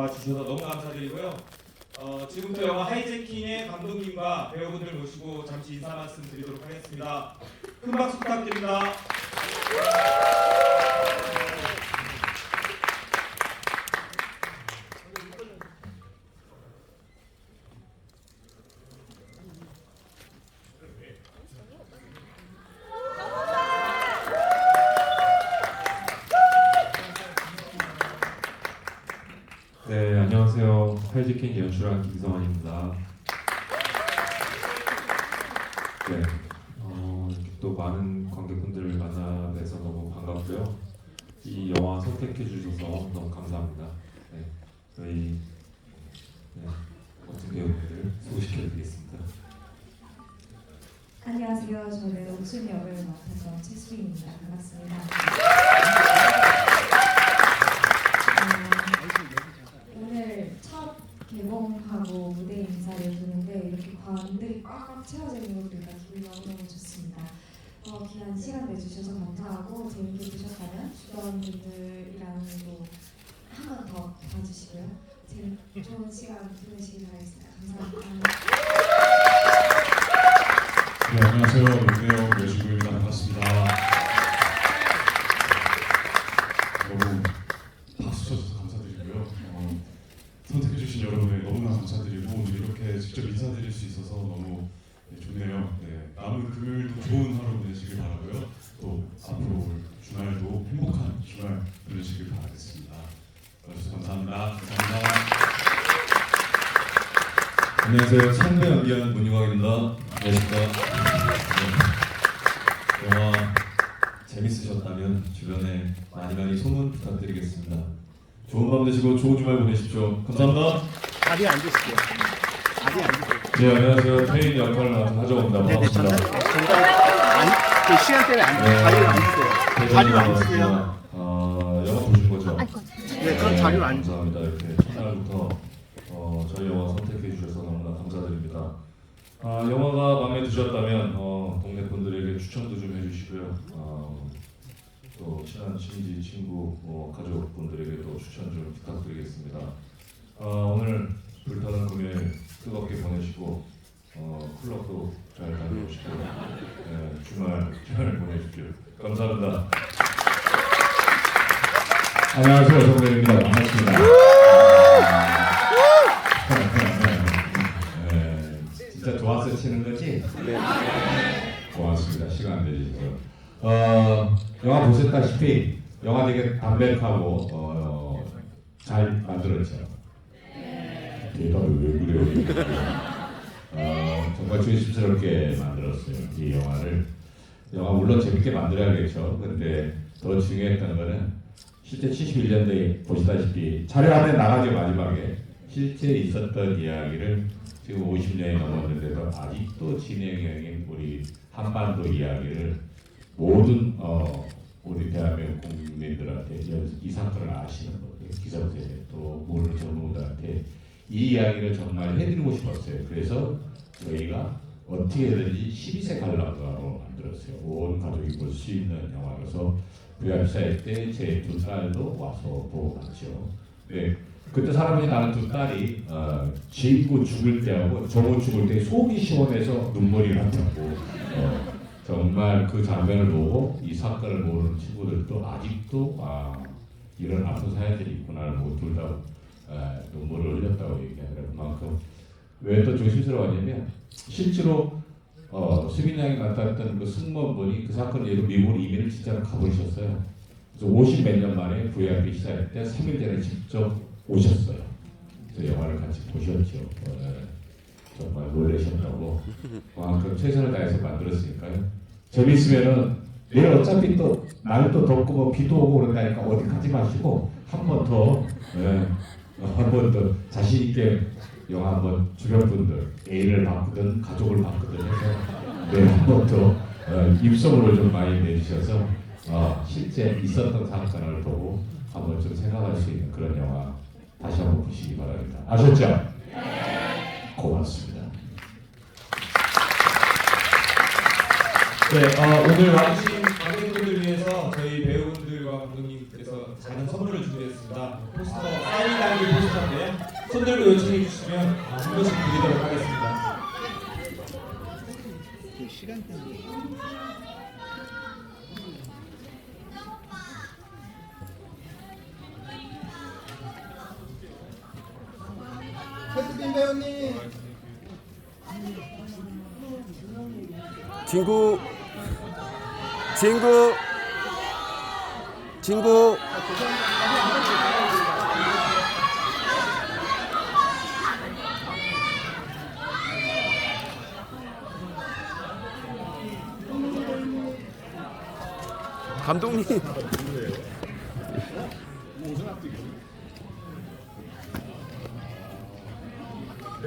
와주셔서 너무 감사드리고요. 어, 지금부터 영화 하이제킹의 감독님과 배우분들 모시고 잠시 인사 말씀 드리도록 하겠습니다. 큰 박수 부탁드립니다. 네, 하이지킹 연출한 김성환입니다. 네, 어, 또 많은 관객분들을 만나 뵈서 너무 반갑고요. 이 영화 선택해 주셔서 너무 감사합니다. 네, 저희 네, 멋진 배우분들 소개시켜드리겠습니다. 안녕하세요. 저는 옥순 역을 맡아서 최수빈입니다. 반갑습니다. 어, 오늘 첫 개봉하고 무대 인사를 드는데 이렇게 관들이 꽉꽉 있는 걸 보니까 기분이 너무너무 좋습니다. 어, 귀한 시간 내주셔서 감사하고 재밌게 보셨다면 주변 분들이랑 또한번더 봐주시고요. 재밌, 좋은 시간 보내시길 바라겠습니다. 감사합니다. 네, 안녕하세요. 롯데요 외주부입니다. 반갑습니다. 너무 박수 쳐주셔서 감사드리고요. 어, 선택해주신 여러분에 너무나 감사드리고 오늘 이렇게 직접 인사드릴 수 있어서 너무 네, 좋네요. 네, 남은 금요일도 좋은 하루 보내시길 바라고요. 또 앞으로 올 주말도 행복한 주말 보내시길 바라겠습니다. 와주셔서 감사합니다. 감사합니다. 안녕하세요. 창대 연기한 문유광입니다. 안녕하십니까. 네. 영화 재밌으셨다면 주변에 많이 많이 소문 부탁드리겠습니다. 좋은 밤 되시고 좋은 주말 보내십시오. 감사합니다. 자리에 앉으시죠. 자리에 앉으세요. 네, 안녕하세요. 페인 역할을 맡은 하정우입니다. 네, 네, 반갑습니다. 정답. 안, 그 시간 때문에 앉, 네. 자리로 앉으세요. 자리로 앉으세요. 어, 영화 보신 거죠? 네, 그럼 자리로 앉. 감사합니다. 이렇게 첫날부터 어, 저희 영화 선택해 주셔서 너무나 감사드립니다. 아, 영화가 마음에 드셨다면 어, 동네 분들에게 추천도 좀 해주시고요. 어, 또 친한 친지, 친구, 뭐, 가족분들에게도 추천 좀 부탁드리겠습니다. 어, 오늘 불타는 금요일 뜨겁게 보내시고 어, 클럽도 잘 다녀오시고 네, 주말 잘 보내십시오. 감사합니다. 안녕하세요. 정대입니다. 반갑습니다. 진짜 좋아서 치는 거지? 네. 고맙습니다. 시간 내주셔서. 어, 영화 보셨다시피 영화 되게 담백하고 어, 잘 만들었죠. 대답을 왜 그래요? 어, 정말 조심스럽게 만들었어요. 이 영화를. 영화 물론 재밌게 만들어야겠죠. 근데 더 중요했던 거는 실제 71년도에 보시다시피 촬영하는 나가죠 마지막에 실제 있었던 이야기를 지금 50년이 넘었는데도 아직도 진행형인 우리 한반도 이야기를 모든 어, 우리 대한민국 국민들한테 이- 이 사건을 아시는 분들, 기성세대 또 모르는 젊은들한테 이 이야기를 정말 해드리고 싶었어요. 그래서 저희가 어떻게든지 12세 관람가로 만들었어요. 온 가족이 볼 수 있는 영화라서 부야시사일 때제 두 딸도 와서 보고 갔죠. 네. 그때 사람이 나는 두 딸이 어, 짓고 죽을 때하고 저거 죽을 때 속이 시원해서 눈물이 났다고 어, 정말 그 장면을 보고 이 사건을 모르는 친구들도 아직도 아, 이런 아픈 사연들이 있구나를 보고 둘다 아, 눈물을 흘렸다고 얘기하더라고요. 그만큼 왜 또 조심스러웠냐면 실제로 어, 수빈 양이 나타났던 그 승무원분이 그 사건 예로 미국으로 이민을 진짜로 가보셨어요. 그래서 50 몇 년 만에 VIP 시사할 때 3일 전에 직접 오셨어요. 그래서 영화를 같이 보셨죠. 어, 네. 정말 놀라셨다고. 그만큼 최선을 다해서 만들었으니까요. 재밌으면은 내일 어차피 또 날도 또 덥고 뭐 비도 오고 그런다니까 어디 가지 마시고 한 번 더, 네. 한번 더 자신 있게 영화 한번 주변 분들 애인을 바꾸든 가족을 바꾸든 해서 네, 한번더 어, 입소문을 좀 많이 내주셔서 어, 실제 있었던 사건을 보고 한번 좀 생각할 수 있는 그런 영화 다시 한번 보시기 바랍니다. 아셨죠? 고맙습니다. 네, 어, 오늘 와주신 관객분들 위해서 저희 배우분들과 감독님께서 작은 선물을 준비했습니다. 포스터 사인 담기 포스터인데요. 손 들고 요청해 주시면 어, 한 번씩 드리도록 하겠습니다. 그 시간 때문에. 최수빈 배우님 친구. 친구. 친구. 감독님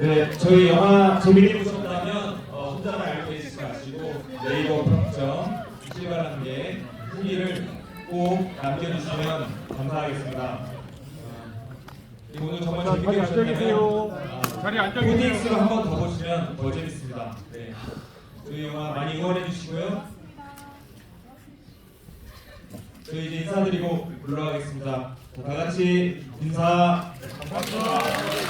네, 저희 영화 재밌게 보셨다면 어, 혼자만 알고 계시지 마시고 네이버 평점 실바라는 게 후기를 꼭 남겨주시면 감사하겠습니다. 어, 오늘 정말 재밌게 보셨다면 자리 앉아 계세요. 코디엑스로 한번 더 보시면 더 재밌습니다. 네, 저희 영화 많이 응원해 주시고요. 저희 이제 인사드리고 물러가겠습니다. 자, 다 같이 인사. 감사합니다.